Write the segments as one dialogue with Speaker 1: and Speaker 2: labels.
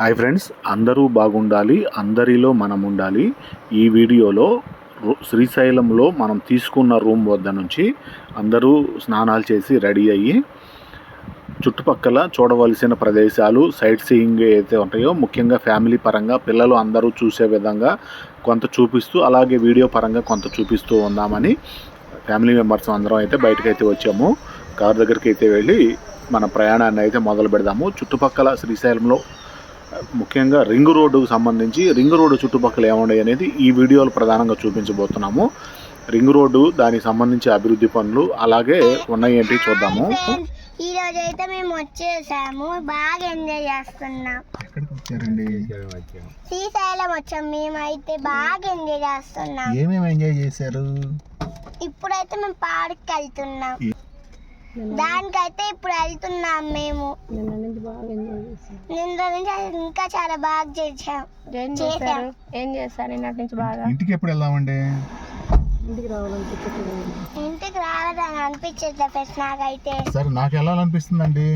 Speaker 1: Hi friends అందరూ బాగుండాలి అందరిలో మనం ఉండాలి. ఈ వీడియోలో శ్రీశైలంలో మనం తీసుకున్న రూమ్ వద్ద నుంచి అందరూ స్నానాలు చేసి రెడీ అయ్యి చుట్టుపక్కల చూడవలసిన ప్రదేశాలు సైట్ సీయింగ్ అయితే ఉంటాయో ముఖ్యంగా ఫ్యామిలీ పరంగా పిల్లలు అందరూ చూసే విధంగా కొంత చూపిస్తూ అలాగే వీడియో పరంగా కొంత చూపిస్తూ ఉందామని ఫ్యామిలీ మెంబర్స్ అందరం అయితే బయటకైతే వచ్చాము. కారు దగ్గరికి అయితే వెళ్ళి మన ప్రయాణాన్ని అయితే మొదలు పెడదాము. చుట్టుపక్కల శ్రీశైలంలో ముఖ్యంగా రింగ్ రోడ్డుకు సంబంధించి రింగ్ రోడ్డు చుట్టుపక్కల ఏమున్నాయి అనేది ఈ వీడియోలో ప్రధానంగా చూపించబోతున్నాము. రింగ్ రోడ్డు దానికి సంబంధించి అభివృద్ధి పనులు అలాగే ఉన్నాయి ఏంటి చూద్దాము.
Speaker 2: ఈ రోజు అయితే మేము వచ్చేసాము. బాగా ఎంజాయ్ చేస్తున్నాం. శ్రీశైలం వచ్చాం. మేమైతే బాగా ఎంజాయ్ చేస్తున్నాం.
Speaker 3: ఏమేమి ఎంజాయ్ చేశారు?
Speaker 2: ఇప్పుడైతే మేము పార్క్ వెళ్తున్నాం. దానికైతే ఇప్పుడు వెళ్తున్నాం మేము. నిన్న నుంచి ఇంకా చాలా బాగా చేసాం
Speaker 4: ఏం
Speaker 2: చేసాం
Speaker 4: చేశారు? ఏం చేశారు నిన్నటి నుంచి బాగా?
Speaker 3: ఇంటికి ఎప్పుడు వెళ్దామండి?
Speaker 2: ఇంటికి రావాలని అనిపించట్లే ఫస్ట్ నాకైతే.
Speaker 3: సరే నాకు వెళ్ళాలనిపిస్తుందండి.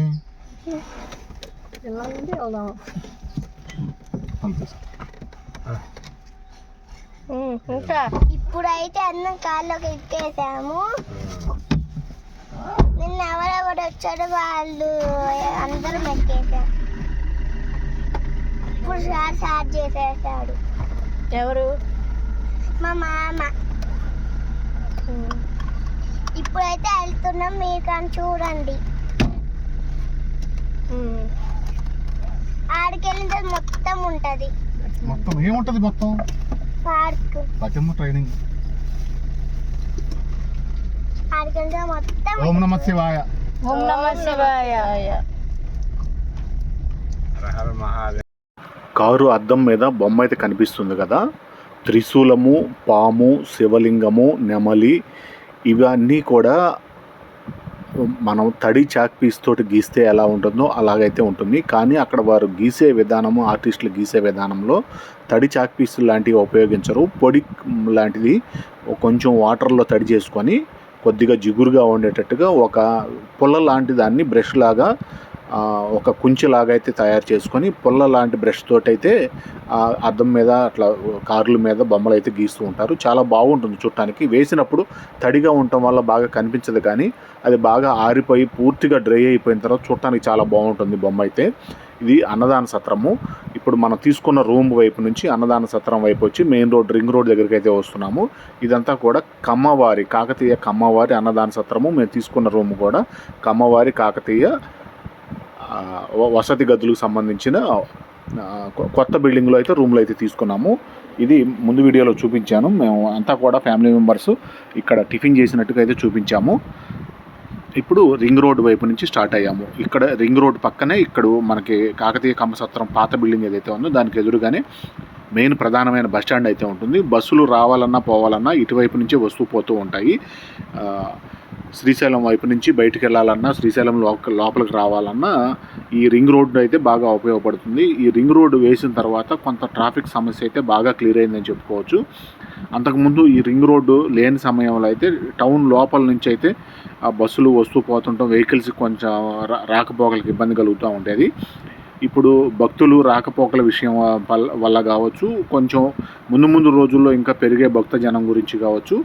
Speaker 4: ఉమ్, ఇంకా?
Speaker 2: ఇప్పుడైతే అన్నం కాళ్ళకి ఎక్కేసాము. నిన్న ఎవరెవరు వచ్చారో వాళ్ళు. అందరూ ఇప్పుడు సార్ స్టార్ట్ చేసేసాడు.
Speaker 4: ఎవరు?
Speaker 2: మా మామ. ఇప్పుడైతే వెళ్తున్నాం మీరు కానీ చూడండి.
Speaker 4: ఉమ్,
Speaker 2: ఆడికి వెళ్ళిన తర్వాత మొత్తం ఉంటుంది.
Speaker 3: మొత్తం ఏముంటది మొత్తం?
Speaker 2: పార్క్.
Speaker 3: ట్రైనింగ్
Speaker 2: ఆడికి వెళ్ళిన తర్వాత మొత్తం
Speaker 3: ఓం నమ శివాయ.
Speaker 4: ఓం నమ శివాయ.
Speaker 1: కారు అద్దం మీద బొమ్మ అయితే కనిపిస్తుంది కదా. త్రిశూలము పాము శివలింగము నెమలి ఇవన్నీ కూడా మనం తడి చాక్ పీస్ తోటి గీస్తే ఎలా ఉంటుందో అలాగైతే ఉంటుంది. కానీ అక్కడ వారు గీసే విధానము ఆర్టిస్టులు గీసే విధానంలో తడి చాక్ పీస్ లాంటివి ఉపయోగించరు. పొడి లాంటిది కొంచెం వాటర్లో తడి చేసుకొని కొద్దిగా జిగురుగా ఉండేటట్టుగా ఒక పుల్ల లాంటి దాన్ని బ్రష్ లాగా ఒక కుంచెలాగా అయితే తయారు చేసుకొని పుల్ల లాంటి బ్రష్ తోటైతే అద్దం మీద అట్లా కార్ల మీద బొమ్మలు అయితే గీస్తూ ఉంటారు. చాలా బాగుంటుంది చూడటానికి. వేసినప్పుడు తడిగా ఉండటం వల్ల బాగా కనిపించదు కానీ అది బాగా ఆరిపోయి పూర్తిగా డ్రై అయిపోయిన తర్వాత చూడటానికి చాలా బాగుంటుంది బొమ్మ అయితే. ఇది అన్నదాన సత్రము. ఇప్పుడు మనం తీసుకున్న రూమ్ వైపు నుంచి అన్నదాన సత్రం వైపు వచ్చి మెయిన్ రోడ్ రింగ్ రోడ్ దగ్గరికి అయితే వస్తున్నాము. ఇదంతా కూడా కమ్మవారి కాకతీయ కమ్మవారి అన్నదాన సత్రము. మేము తీసుకున్న రూమ్ కూడా కమ్మవారి కాకతీయ వసతి గదులకు సంబంధించిన కొత్త బిల్డింగ్లో అయితే రూమ్లు అయితే తీసుకున్నాము. ఇది ముందు వీడియోలో చూపించాను. మేము అంతా కూడా ఫ్యామిలీ మెంబర్స్ ఇక్కడ టిఫిన్ చేసినట్టుగా అయితే చూపించాము. ఇప్పుడు రింగ్ రోడ్ వైపు నుంచి స్టార్ట్ అయ్యాము. ఇక్కడ రింగ్ రోడ్ పక్కనే ఇక్కడ మనకి కాకతీయ కమ్మసత్రం పాత బిల్డింగ్ ఏదైతే ఉందో దానికి ఎదురుగానే మెయిన్ ప్రధానమైన బస్ స్టాండ్ అయితే ఉంటుంది. బస్సులు రావాలన్నా పోవాలన్నా ఇటువైపు నుంచే వస్తూ పోతూ ఉంటాయి. శ్రీశైలం వైపు నుంచి బయటకు వెళ్ళాలన్నా శ్రీశైలం లోపలికి రావాలన్నా ఈ రింగ్ రోడ్డు అయితే బాగా ఉపయోగపడుతుంది. ఈ రింగ్ రోడ్డు వేసిన తర్వాత కొంత ట్రాఫిక్ సమస్య అయితే బాగా క్లియర్ అయిందని చెప్పుకోవచ్చు. అంతకుముందు ఈ రింగ్ రోడ్డు లేని సమయంలో అయితే టౌన్ లోపల నుంచి అయితే ఆ బస్సులు వస్తూ పోతుంటాం. వెహికల్స్ కొంచెం రా- రాకపోకలకు ఇబ్బంది కలుగుతూ ఉండేది. ఇప్పుడు భక్తులు రాకపోకల విషయం వల్ల- వల్ల కావచ్చు కొంచెం ముందు ముందు రోజుల్లో ఇంకా పెరిగే భక్త జనం గురించి కావచ్చు.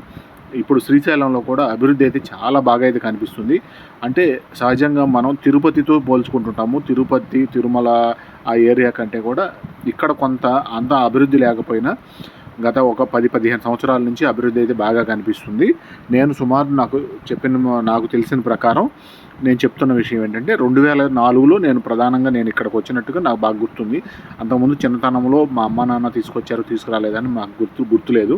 Speaker 1: ఇప్పుడు శ్రీశైలంలో కూడా అభివృద్ధి అయితే చాలా బాగా అయితే కనిపిస్తుంది. అంటే సహజంగా మనం తిరుపతితో పోల్చుకుంటుంటాము. తిరుపతి తిరుమల ఆ ఏరియా కంటే కూడా ఇక్కడ కొంత అంత అభివృద్ధి లేకపోయినా గత ఒక పది పదిహేను సంవత్సరాల నుంచి అభివృద్ధి అయితే బాగా కనిపిస్తుంది. నేను సుమారు నాకు చెప్పిన నాకు తెలిసిన ప్రకారం నేను చెప్తున్న విషయం ఏంటంటే రెండు వేల నాలుగులో నేను ప్రధానంగా నేను ఇక్కడికి వచ్చినట్టుగా నాకు బాగా గుర్తుంది. అంతకుముందు చిన్నతనంలో మా అమ్మ నాన్న తీసుకొచ్చారు తీసుకురాలేదని మాకు గుర్తు గుర్తులేదు.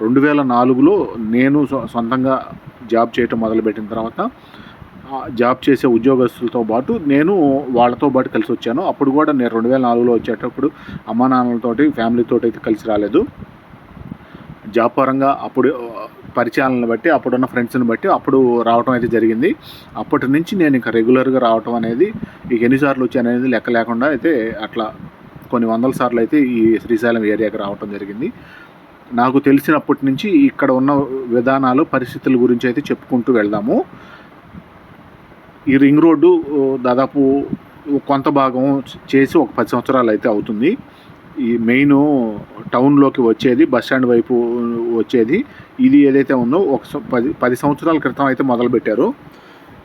Speaker 1: రెండు వేల నాలుగులో నేను సొ- సొంతంగా జాబ్ చేయటం మొదలుపెట్టిన తర్వాత జాబ్ చేసే ఉద్యోగస్తులతో పాటు నేను వాళ్ళతో పాటు కలిసి వచ్చాను. అప్పుడు కూడా నేను రెండు వేల నాలుగులో వచ్చేటప్పుడు అమ్మా నాన్నలతోటి ఫ్యామిలీతో అయితే కలిసి రాలేదు. జాబ్ పరంగా అప్పుడు పరిచయాలను బట్టి అప్పుడున్న ఫ్రెండ్స్ని బట్టి అప్పుడు రావటం అయితే జరిగింది. అప్పటి నుంచి నేను ఇంకా రెగ్యులర్గా రావటం అనేది ఇక ఎన్నిసార్లు వచ్చాననేది లెక్క లేకుండా అయితే అట్లా కొన్ని వందల సార్లు అయితే ఈ శ్రీశైలం ఏరియాకి రావటం జరిగింది. నాకు తెలిసినప్పటి నుంచి ఇక్కడ ఉన్న విధానాలు పరిస్థితుల గురించి అయితే చెప్పుకుంటూ వెళ్దాము. ఈ రింగ్ రోడ్డు దాదాపు కొంత భాగం చేసి ఒక పది సంవత్సరాలు అయితే అవుతుంది. ఈ మెయిన్ టౌన్లోకి వచ్చేది బస్ స్టాండ్ వైపు వచ్చేది. ఇది ఏదైతే ఉందో ఒక పది పది సంవత్సరాల క్రితం అయితే మొదలుపెట్టారు.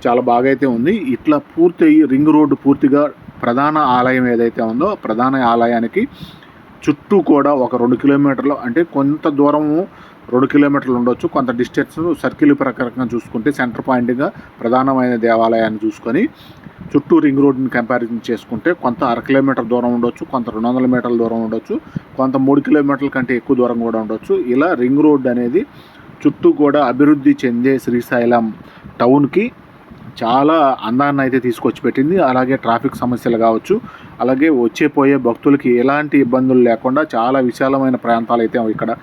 Speaker 1: చాలా బాగా అయితే ఉంది. ఇట్లా పూర్తి అయ్యి రింగ్ రోడ్డు పూర్తిగా ప్రధాన ఆలయం ఏదైతే ఉందో ప్రధాన ఆలయానికి చుట్టూ కూడా ఒక రెండు కిలోమీటర్లు అంటే కొంత దూరము రెండు కిలోమీటర్లు ఉండొచ్చు. కొంత డిస్టెన్స్ సర్కిల్ ప్రకారంగా చూసుకుంటే సెంటర్ పాయింట్గా ప్రధానమైన దేవాలయాన్ని చూసుకొని చుట్టూ రింగ్ రోడ్ని కంపారిజన్ చేసుకుంటే కొంత అర కిలోమీటర్ దూరం ఉండొచ్చు కొంత రెండు వందల మీటర్ల దూరం ఉండొచ్చు కొంత మూడు కిలోమీటర్ల కంటే ఎక్కువ దూరం కూడా ఉండొచ్చు. ఇలా రింగ్ రోడ్ అనేది చుట్టూ కూడా అభివృద్ధి చెందే శ్రీశైలం టౌన్కి చాలా అందాన్ని అయితే తీసుకొచ్చి పెట్టింది. అలాగే ట్రాఫిక్ సమస్యలు కావచ్చు అలాగే వచ్చే పోయే భక్తులకి ఎలాంటి ఇబ్బందులు లేకుండా చాలా విశాలమైన ప్రాంతాలు అయితే ఇక్కడ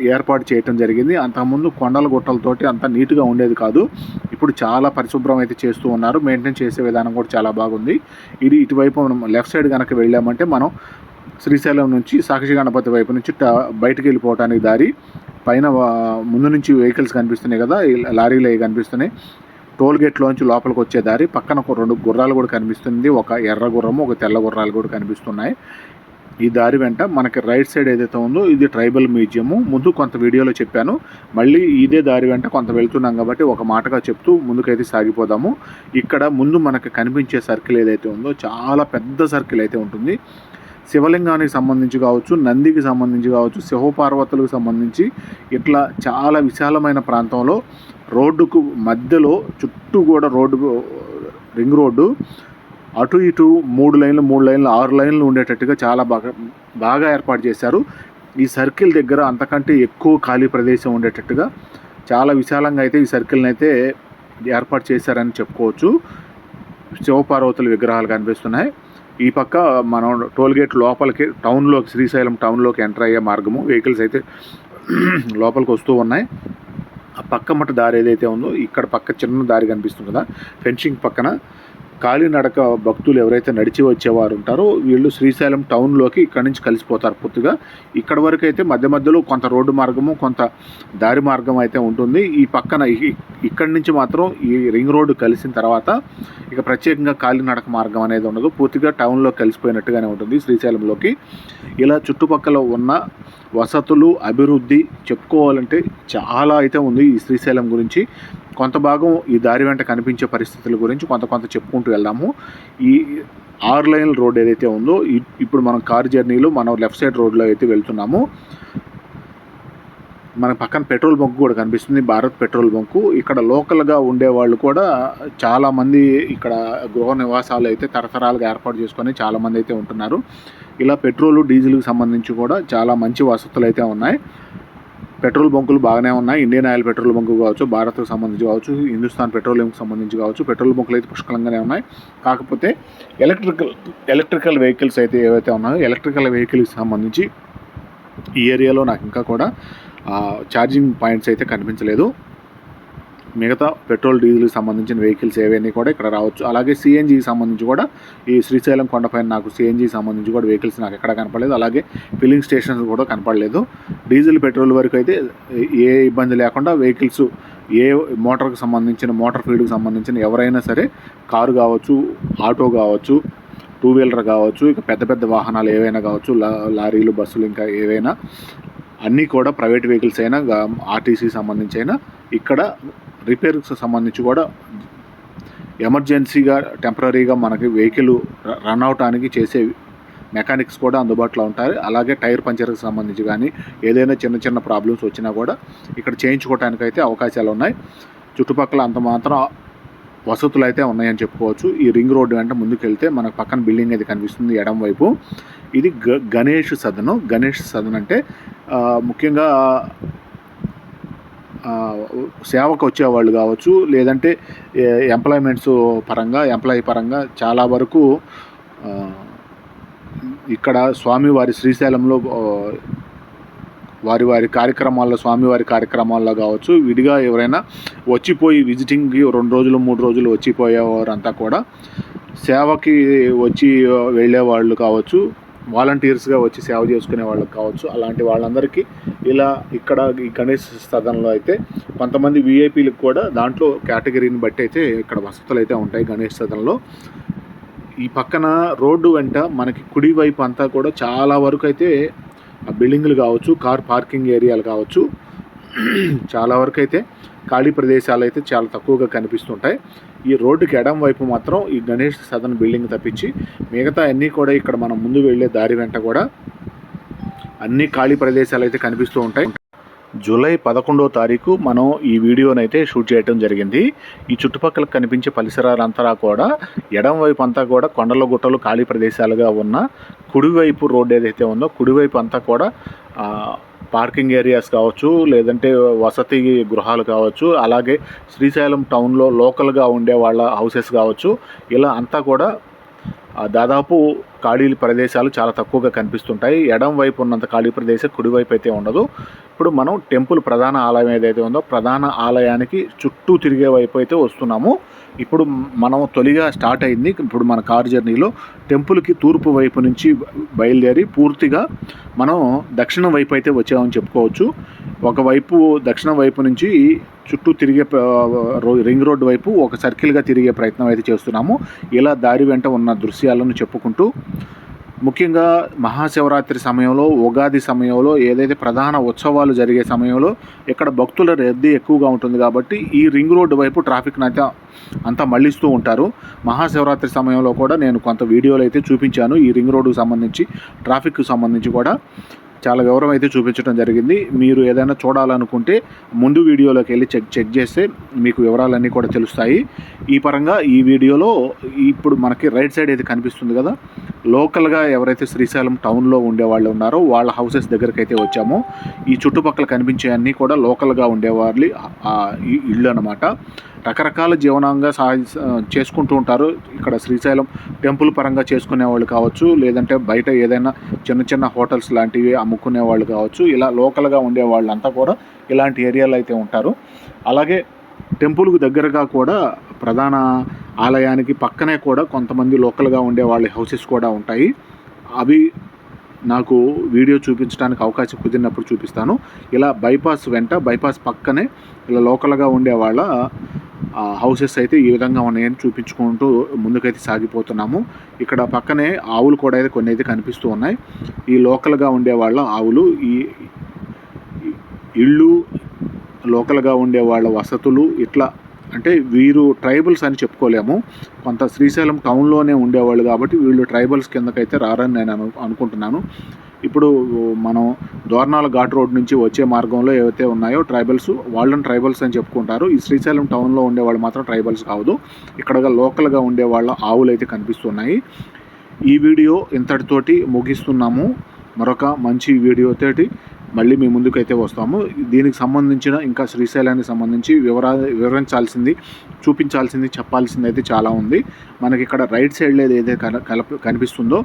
Speaker 1: ఏర్పాటు చేయటం జరిగింది. అంతకుముందు కొండల గుట్టలతోటి అంత నీట్గా ఉండేది కాదు. ఇప్పుడు చాలా పరిశుభ్రం అయితే చేస్తూ ఉన్నారు. మెయింటైన్ చేసే విధానం కూడా చాలా బాగుంది. ఇది ఇటువైపు మనం లెఫ్ట్ సైడ్ కనుక వెళ్ళామంటే మనం శ్రీశైలం నుంచి సాక్షి గణపతి వైపు నుంచి ట- వెళ్ళిపోవటానికి దారి పైన ముందు నుంచి వెహికల్స్ కనిపిస్తున్నాయి కదా లారీలు అవి కనిపిస్తున్నాయి. టోల్ గేట్లోంచి లోపలికి వచ్చే దారి పక్కన ఒక రెండు గుర్రాలు కూడా కనిపిస్తుంది. ఒక ఎర్ర గుర్రము ఒక తెల్ల గుర్రాలు కూడా కనిపిస్తున్నాయి. ఈ దారి వెంట మనకి రైట్ సైడ్ ఏదైతే ఉందో ఇది ట్రైబల్ మ్యూజియము. ముందు కొంత వీడియోలో చెప్పాను. మళ్ళీ ఇదే దారి వెంట కొంత వెళ్తున్నాం కాబట్టి ఒక మాటగా చెప్తూ ముందుకైతే సాగిపోదాము. ఇక్కడ ముందు మనకి కనిపించే సర్కిల్ ఏదైతే ఉందో చాలా పెద్ద సర్కిల్ అయితే ఉంటుంది. శివలింగానికి సంబంధించి కావచ్చు నందికి సంబంధించి కావచ్చు శివపార్వతులకు సంబంధించి ఇట్లా చాలా విశాలమైన ప్రాంతంలో రోడ్డుకు మధ్యలో చుట్టూ కూడా రోడ్డు రింగ్ రోడ్డు. అటు ఇటు మూడు లైన్లు మూడు లైన్లు ఆరు లైన్లు ఉండేటట్టుగా చాలా బాగా బాగా ఏర్పాటు చేశారు. ఈ సర్కిల్ దగ్గర అంతకంటే ఎక్కువ ఖాళీ ప్రదేశం ఉండేటట్టుగా చాలా విశాలంగా అయితే ఈ సర్కిల్ని అయితే ఏర్పాటు చేశారని చెప్పుకోవచ్చు. శివపార్వతుల విగ్రహాలు కనిపిస్తున్నాయి. ఈ పక్క మనం టోల్గేట్ లోపలికి టౌన్లోకి శ్రీశైలం టౌన్లోకి ఎంటర్ అయ్యే మార్గము. వెహికల్స్ అయితే లోపలికి వస్తూ ఉన్నాయి. ఆ పక్క మట్టు దారి ఏదైతే ఉందో ఇక్కడ పక్క చిన్న దారి కనిపిస్తుంది కదా ఫెన్సింగ్ పక్కన. కాలినడక భక్తులు ఎవరైతే నడిచి వచ్చేవారు ఉంటారో వీళ్ళు శ్రీశైలం టౌన్లోకి ఇక్కడ నుంచి కలిసిపోతారు పూర్తిగా. ఇక్కడ వరకు అయితే మధ్య మధ్యలో కొంత రోడ్డు మార్గము కొంత దారి మార్గం అయితే ఉంటుంది. ఈ పక్కన ఇక్కడి నుంచి మాత్రం ఈ రింగ్ రోడ్డు కలిసిన తర్వాత ఇక ప్రత్యేకంగా కాలినడక మార్గం అనేది ఉండదు. పూర్తిగా టౌన్లో కలిసిపోయినట్టుగానే ఉంటుంది శ్రీశైలంలోకి ఇలా చుట్టుపక్కల ఉన్న వసతులు అభివృద్ధి చెప్పుకోవాలంటే చాలా అయితే ఉంది ఈ శ్రీశైలం గురించి. కొంత భాగం ఈ దారి వెంట కనిపించే పరిస్థితుల గురించి కొంత కొంత చెప్పుకుంటూ వెళ్దాము. ఈ ఆరు లైన్ రోడ్ ఏదైతే ఉందో ఇప్పుడు మనం కార్ జర్నీలో మనం లెఫ్ట్ సైడ్ రోడ్లో అయితే వెళ్తున్నాము. మన పక్కన పెట్రోల్ బంక్ కూడా కనిపిస్తుంది భారత్ పెట్రోల్ బంకు. ఇక్కడ లోకల్గా ఉండే వాళ్ళు కూడా చాలామంది ఇక్కడ గృహ నివాసాలు అయితే తరతరాలుగా ఏర్పాటు చేసుకొని చాలామంది అయితే ఉంటున్నారు. ఇలా పెట్రోల్ డీజిల్కి సంబంధించి కూడా చాలా మంచి వసతులు అయితే ఉన్నాయి. పెట్రోల్ బంకులు బాగానే ఉన్నాయి. ఇండియన్ ఆయిల్ పెట్రోల్ బంకు కావచ్చు భారత్కు సంబంధించి కావచ్చు హిందుస్థాన్ పెట్రోలియంకి సంబంధించి కావచ్చు పెట్రోల్ బంకులు అయితే పుష్కలంగానే ఉన్నాయి. కాకపోతే ఎలక్ట్రికల్ ఎలక్ట్రికల్ వెహికల్స్ అయితే ఏవైతే ఉన్నాయో ఎలక్ట్రికల్ వెహికల్కి సంబంధించి ఈ ఏరియాలో నాకు ఇంకా కూడా ఛార్జింగ్ పాయింట్స్ అయితే కనిపించలేదు. మిగతా పెట్రోల్ డీజిల్కి సంబంధించిన వెహికల్స్ ఏవైనా కూడా ఇక్కడ రావచ్చు. అలాగే సిఎన్జికి సంబంధించి కూడా ఈ శ్రీశైలం కొండపైన నాకు సిఎన్జికి సంబంధించి కూడా వెహికల్స్ నాకు ఎక్కడ కనపడలేదు. అలాగే ఫిల్లింగ్ స్టేషన్స్ కూడా కనపడలేదు. డీజిల్ పెట్రోల్ వరకు అయితే ఏ ఇబ్బంది లేకుండా వెహికల్స్ ఏ మోటార్కి సంబంధించిన మోటార్ ఫీల్డ్కి సంబంధించిన ఎవరైనా సరే కారు కావచ్చు ఆటో కావచ్చు టూ వీలర్ కావచ్చు ఇక పెద్ద పెద్ద వాహనాలు ఏవైనా కావచ్చు లారీలు బస్సులు ఇంకా ఏవైనా అన్నీ కూడా ప్రైవేట్ వెహికల్స్ అయినా ఆర్టీసీ సంబంధించి అయినా ఇక్కడ రిపేర్కి సంబంధించి కూడా ఎమర్జెన్సీగా టెంపరీగా మనకి వెహికల్ రన్ అవటానికి చేసే మెకానిక్స్ కూడా అందుబాటులో ఉంటారు అలాగే టైర్ పంచర్కి సంబంధించి కానీ ఏదైనా చిన్న చిన్న ప్రాబ్లమ్స్ వచ్చినా కూడా ఇక్కడ చేయించుకోవడానికి అయితే అవకాశాలు ఉన్నాయి చుట్టుపక్కల అంత మాత్రం వసతులు అయితే ఉన్నాయని చెప్పుకోవచ్చు. ఈ రింగ్ రోడ్డు వెంట ముందుకు వెళ్తే మనకు పక్కన బిల్డింగ్ అయితే కనిపిస్తుంది ఎడం వైపు. ఇది గ గణేష్ సదన్. గణేష్ సదన్ అంటే ముఖ్యంగా సేవకు వచ్చేవాళ్ళు కావచ్చు లేదంటే ఎంప్లాయ్మెంట్స్ పరంగా ఎంప్లాయీ పరంగా చాలా వరకు ఇక్కడ స్వామివారి శ్రీశైలంలో వారి వారి కార్యక్రమాల్లో స్వామివారి కార్యక్రమాల్లో కావచ్చు విడిగా ఎవరైనా వచ్చిపోయి విజిటింగ్కి రెండు రోజులు మూడు రోజులు వచ్చిపోయేవారంతా కూడా సేవకి వచ్చి వెళ్ళే వాళ్ళు కావచ్చు వాలంటీర్స్గా వచ్చి సేవ చేసుకునే వాళ్ళకి కావచ్చు అలాంటి వాళ్ళందరికీ ఇలా ఇక్కడ ఈ గణేష్ సదన్లో అయితే కొంతమంది విఐపీలకు కూడా దాంట్లో కేటగిరీని బట్టి అయితే ఇక్కడ వసతులు అయితే ఉంటాయి గణేష్ సదన్లో. ఈ పక్కన రోడ్డు వెంట మనకి కుడి వైపు అంతా కూడా చాలా వరకు అయితే బిల్డింగ్లు కావచ్చు కార్ పార్కింగ్ ఏరియాలు కావచ్చు చాలా వరకు అయితే ఖాళీ ప్రదేశాలు అయితే చాలా తక్కువగా కనిపిస్తుంటాయి. ఈ రోడ్డుకి ఎడం వైపు మాత్రం ఈ గణేష్ సదన్ బిల్డింగ్ తప్పించి మిగతా అన్నీ కూడా ఇక్కడ మనం ముందు వెళ్ళే దారి వెంట కూడా అన్ని ఖాళీ ప్రదేశాలు అయితే కనిపిస్తూ ఉంటాయి. జూలై పదకొండవ తారీఖు మనం ఈ వీడియోనైతే షూట్ చేయడం జరిగింది. ఈ చుట్టుపక్కల కనిపించే పరిసరాలంతా కూడా ఎడం వైపు అంతా కూడా కొండల గుట్టలు ఖాళీ ప్రదేశాలుగా ఉన్న కుడివైపు రోడ్ ఏదైతే ఉందో కుడివైపు అంతా కూడా పార్కింగ్ ఏరియాస్ కావచ్చు లేదంటే వసతి గృహాలు కావచ్చు అలాగే శ్రీశైలం టౌన్లో లోకల్గా ఉండే వాళ్ళ హౌసెస్ కావచ్చు ఇలా అంతా కూడా దాదాపు ఖాళీ ప్రదేశాలు చాలా తక్కువగా కనిపిస్తుంటాయి. ఎడం వైపు ఉన్నంత ఖాళీ ప్రదేశం కుడివైపు అయితే ఉండదు. ఇప్పుడు మనం టెంపుల్ ప్రధాన ఆలయం ఏదైతే ఉందో ప్రధాన ఆలయానికి చుట్టూ తిరిగే వైపు అయితే వస్తున్నాము. ఇప్పుడు మనం తొలిగా స్టార్ట్ అయింది. ఇప్పుడు మన కార్ జర్నీలో టెంపుల్కి తూర్పు వైపు నుంచి బయలుదేరి పూర్తిగా మనం దక్షిణం వైపు అయితే వచ్చామని చెప్పుకోవచ్చు. ఒకవైపు దక్షిణం వైపు నుంచి చుట్టూ తిరిగే రో- రింగ్ రోడ్డు వైపు ఒక సర్కిల్గా తిరిగే ప్రయత్నం అయితే చేస్తున్నాము. ఇలా దారి వెంట ఉన్న దృశ్యాలను చెప్పుకుంటూ ముఖ్యంగా మహాశివరాత్రి సమయంలో ఉగాది సమయంలో ఏదైతే ప్రధాన ఉత్సవాలు జరిగే సమయంలో ఇక్కడ భక్తుల రద్దీ ఎక్కువగా ఉంటుంది కాబట్టి ఈ రింగ్ రోడ్డు వైపు ట్రాఫిక్ని అయితే అంతా మళ్ళిస్తూ ఉంటారు. మహాశివరాత్రి సమయంలో కూడా నేను కొంత వీడియోలు అయితే చూపించాను. ఈ రింగ్ రోడ్డుకు సంబంధించి ట్రాఫిక్కు సంబంధించి కూడా. చాలా గౌరవం అయితే చూపించడం జరిగింది. మీరు ఏదైనా చూడాలనుకుంటే ముందు వీడియోలోకి వెళ్ళి చెక్ చెక్ చేస్తే మీకు వివరాలన్నీ కూడా తెలుస్తాయి. ఈ పరంగా ఈ వీడియోలో ఇప్పుడు మనకి రైట్ సైడ్ అయితే కనిపిస్తుంది కదా. లోకల్గా ఎవరైతే శ్రీశైలం టౌన్లో ఉండే వాళ్ళు ఉన్నారో వాళ్ళ హౌసెస్ దగ్గరికి అయితే వచ్చామో. ఈ చుట్టుపక్కల కనిపించే అన్నీ కూడా లోకల్గా ఉండేవాళ్ళు ఇల్లు ఇళ్ళు అనమాట రకరకాల జీవనంగా సాగి చేసుకుంటూ ఉంటారు. ఇక్కడ శ్రీశైలం టెంపుల్ పరంగా చేసుకునే వాళ్ళు కావచ్చు లేదంటే బయట ఏదైనా చిన్న చిన్న హోటల్స్ లాంటివి అమ్ముకునే వాళ్ళు కావచ్చు ఇలా లోకల్గా ఉండే వాళ్ళంతా కూడా ఇలాంటి ఏరియాలో అయితే ఉంటారు. అలాగే టెంపుల్కు దగ్గరగా కూడా ప్రధాన ఆలయానికి పక్కనే కూడా కొంతమంది లోకల్గా ఉండే వాళ్ళ హౌసెస్ కూడా ఉంటాయి. అవి నాకు వీడియో చూపించడానికి అవకాశం కుదిరినప్పుడు చూపిస్తాను. ఇలా బైపాస్ వెంట బైపాస్ పక్కనే ఇలా లోకల్గా ఉండే వాళ్ళ హౌసెస్ అయితే ఈ విధంగా ఉన్నాయని చూపించుకుంటూ ముందుకైతే సాగిపోతున్నాము. ఇక్కడ పక్కనే ఆవులు కూడా అయితే కొన్ని అయితే కనిపిస్తూ ఉన్నాయి. ఈ లోకల్గా ఉండే వాళ్ళ ఆవులు ఈ ఈ ఇళ్ళు లోకల్గా ఉండే వాళ్ళ వసతులు ఇట్లా అంటే వీరు ట్రైబల్స్ అని చెప్పుకోలేము. కొంత శ్రీశైలం టౌన్లోనే ఉండేవాళ్ళు కాబట్టి వీళ్ళు ట్రైబల్స్ కిందకైతే రారని నేను అను అనుకుంటున్నాను. ఇప్పుడు మనం దోర్నాల ఘాట్ రోడ్ నుంచి వచ్చే మార్గంలో ఏవైతే ఉన్నాయో ట్రైబల్స్ వాళ్ళని ట్రైబల్స్ అని చెప్పుకుంటారు. ఈ శ్రీశైలం టౌన్లో ఉండేవాళ్ళు మాత్రం ట్రైబల్స్ కాదు. ఇక్కడ లోకల్గా ఉండే వాళ్ళ ఆవులు అయితే కనిపిస్తున్నాయి. ఈ వీడియో ఇంతటితోటి ముగిస్తున్నాము. మరొక మంచి వీడియోతోటి మళ్ళీ మీ ముందుకైతే వస్తాము. దీనికి సంబంధించిన ఇంకా శ్రీశైలానికి సంబంధించి వివరా వివరించాల్సింది చూపించాల్సింది చెప్పాల్సింది అయితే చాలా ఉంది. మనకి ఇక్కడ రైట్ సైడ్లో ఏదైతే కలప కనిపిస్తుందో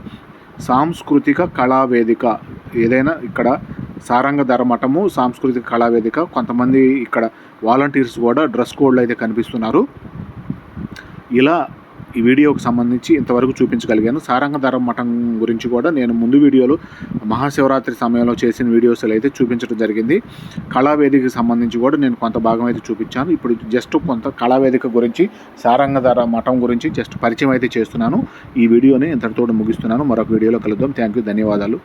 Speaker 1: సాంస్కృతిక కళావేదిక. ఏదైనా ఇక్కడ సారంగధర మఠము సాంస్కృతిక కళావేదిక. కొంతమంది ఇక్కడ వాలంటీర్స్ కూడా డ్రెస్ కోడ్లు అయితే కనిపిస్తున్నారు. ఇలా ఈ వీడియోకి సంబంధించి ఇంతవరకు చూపించగలిగాను. సారంగధర మఠం గురించి కూడా నేను ముందు వీడియోలో మహాశివరాత్రి సమయంలో చేసిన వీడియోస్లో అయితే చూపించడం జరిగింది. కళావేదికకి సంబంధించి కూడా నేను కొంత భాగం అయితే చూపించాను. ఇప్పుడు జస్ట్ కొంత కళావేదిక గురించి సారంగధర మఠం గురించి జస్ట్ పరిచయం అయితే చేస్తున్నాను. ఈ వీడియోని ఇంతటితో ముగిస్తున్నాను. మరొక వీడియోలో కలుద్దాం. Thank you. ధన్యవాదాలు.